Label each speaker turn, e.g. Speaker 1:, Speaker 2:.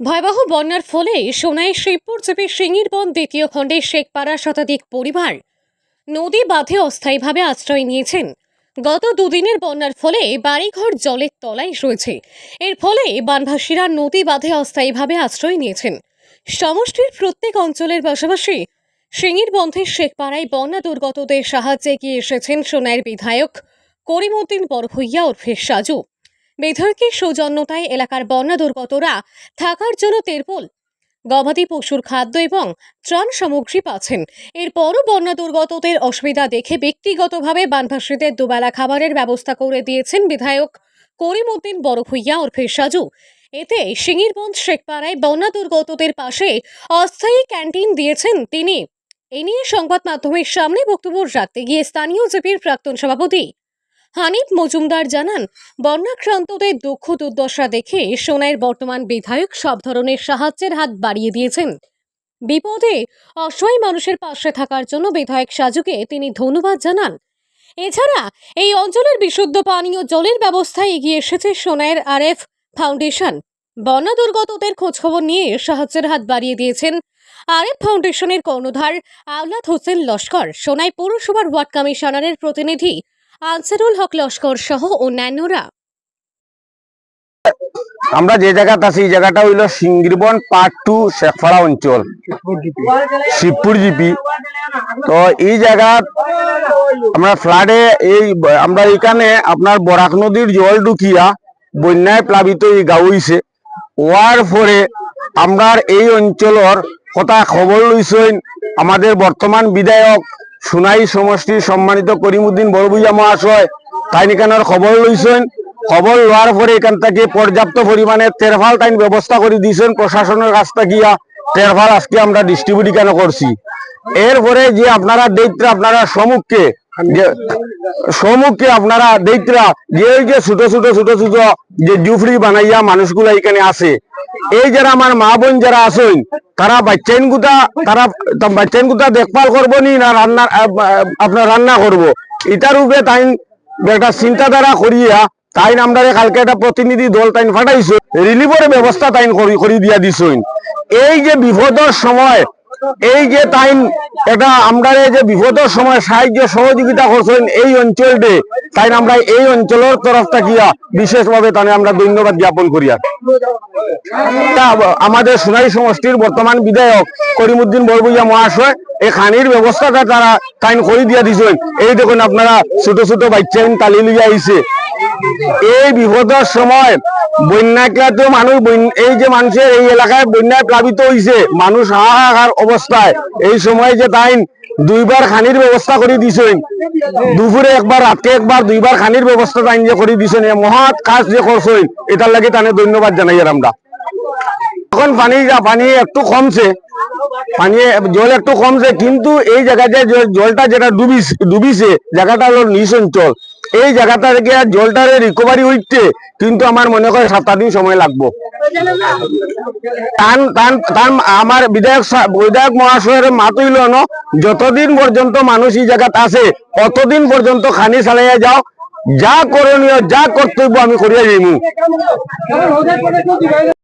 Speaker 1: ভয়াবহ বন্যার ফলে সোনাই শিবপুর চেপে সিঙ্গির বন দ্বিতীয় খণ্ডে শেখপাড়া শতাধিক পরিবার নদী বাঁধে অস্থায়ীভাবে আশ্রয় নিয়েছেন। গত দুদিনের বন্যার ফলে বাড়িঘর জলের তলায় রয়েছে। এর ফলে বানভাসীরা নদী বাঁধে অস্থায়ীভাবে আশ্রয় নিয়েছেন। সমষ্টির প্রত্যেক অঞ্চলের পাশাপাশি সিঙ্গির বন্ধের শেখপাড়ায় বন্যা দুর্গতদের সাহায্যে এগিয়ে এসেছেন সোনাইয়ের বিধায়ক করিমউদ্দিন বড়ভূইয়া ওরফে সাজু। বিধায়কের সৌজন্যতায় এলাকার বন্যা দুর্গতরা থাকার জন্য তেরপোল। গবাদি পশুর খাদ্য এবং ত্রাণ সামগ্রী পাচ্ছেন। এরপরও বন্যা দুর্গতদের অসুবিধা দেখে ব্যক্তিগতভাবে বানভাসীদের দুবেলা খাবারের ব্যবস্থা করে দিয়েছেন বিধায়ক করিমউদ্দিন বড়ভূইয়া ওরফে সাজু। এতে সিঙ্গিরবঞ্জ শেখপাড়ায় বন্যা দুর্গতদের পাশে অস্থায়ী ক্যান্টিন দিয়েছেন তিনি। এ নিয়ে সংবাদ মাধ্যমের সামনে বক্তব্য রাখতে গিয়ে স্থানীয় জেপির প্রাক্তন সভাপতি হানিফ মজুমদার জানান, বন্যাক্রান্তদের দুঃখ দুর্দশা দেখে সোনাইয়ের বর্তমান বিধায়ক সব ধরনের সাহায্যের হাত বাড়িয়ে দিয়েছেন। বিপদে অসহায় মানুষের পাশে থাকার জন্য বিধায়ক সাজুকে তিনি ধন্যবাদ জানান। এছাড়া এই অঞ্চলের বিশুদ্ধ পানীয় জলের ব্যবস্থায় এগিয়ে এসেছে সোনাইয়ের আরএফ ফাউন্ডেশন। বন্যা দুর্গতদের খোঁজখবর নিয়ে সাহায্যের হাত বাড়িয়ে দিয়েছেন আরএফ ফাউন্ডেশনের কর্ণধার আওলাদ হোসেন লস্কর। সোনাই পৌরসভার ওয়ার্ড কমিশনারের প্রতিনিধি আনসারুল হক লস্কর সহ অন্যান্যরা।
Speaker 2: আমরা যে জায়গাতে আছি, এই জায়গাটা হইল সিঙ্গিরবন পার্ট টু শেখপাড়া অঞ্চল, শিবপুর জিপি। তো এই জায়গা আমরা ফ্লাডে এই, আমরা এখানে আপনার বরাক নদীর জল ঢুকিয়া বন্যায় প্লাবিত এই গাঁও হইছে। হওয়ার পরে আমরা এই অঞ্চলের কথা খবর লইছেন আমাদের বর্তমান বিধায়ক সুনাই সমষ্টির সম্মানিত করিমুদ্দিন বড়ভুজা মহাশয়, তাই এখানের খবর লইছেন। খবর লওয়ার পরে এখান থেকে পর্যাপ্ত পরিমাণে তেরফাল তাইন ব্যবস্থা করে দিয়েছেন প্রশাসনের কাছ থেকে তেরফাল আজকে আমরা ডিস্ট্রিবিউট কেন করছি? এরপরে যে আপনারা দেখতে আপনারা সম্মুখে যে সম্মুখে আপনারা দেখরা যে ছোট ছোট ছোট ছোট যে জুফরি বানাইয়া মানুষগুলা এখানে আছে এই যারা আমার মা বোন যারা আসেন তারা বাচ্চাইন গুতা, তারা বাচ্চাইন গুতা দেখভাল করব নি না রান্না আপনার রান্না করব? এটার উপরে তাই একটা চিন্তাধারা করিয়া তাই আমরা কালকে একটা প্রতিনিধি দল তাইন ফাটাইছো। রিলিফের ব্যবস্থা তাই করি দিয়া দিছইন। এই যে বিপদের সময় এই যে তাইন এটা আমরা এই যে বিপদের সময় সাহায্য সহযোগিতা করছেন এই অঞ্চলটে, তাই আমরা এই অঞ্চলের তরফ থাকিয়া বিশেষভাবে তাই আমরা ধন্যবাদ জ্ঞাপন করিয়া আমাদের সোনাই সমষ্টির বর্তমান বিধায়ক করিমুদ্দিন বরবুইয়া মহাশয়, এই খানির ব্যবস্থাটা তারা তাইন করে দিয়া দিছেন। এই দেখুন আপনারা ছোট ছোট বাচ্চাইন তালি লিয়ে আইছে। এই বিপদের সময় বন্যাক্রান্ত মানুষ এই যে মানুষের এই এলাকায় বন্যায় প্লাবিত হয়েছে মানুষ হাহাকার অবস্থায়। এই সময় যে তাই দুইবার খানির ব্যবস্থা করে দিছেন। দুপুরে একবার, রাতকে একবার, দুইবার খানির ব্যবস্থা তাই যে করে দিছেন। মহৎ কাজ যে করছেন, এটার লাগে তানে ধন্যবাদ জানাই আমরা। এখন পানি পানি একটু কমছে। পানি জল একটু কমছে, কিন্তু এই জায়গায় যে জলটা যেটা ডুবিছে ডুবিছে, জায়গাটা হলো নিচ অঞ্চল এই জায়গাটা থেকে জলটারে রিকভারি হইতে। কিন্তু আমার মনে হয় সাত দিন সময় লাগবো। তান তান তান আমার বিধায়ক বিধায়ক মহাশয়ের মাত হইল যতদিন পর্যন্ত মানুষ এই জায়গাত আছে অতদিন পর্যন্ত খানি চালাইয়া যাও। যা করণীয়, যা কর্তব্য আমি করিয়া যাইমু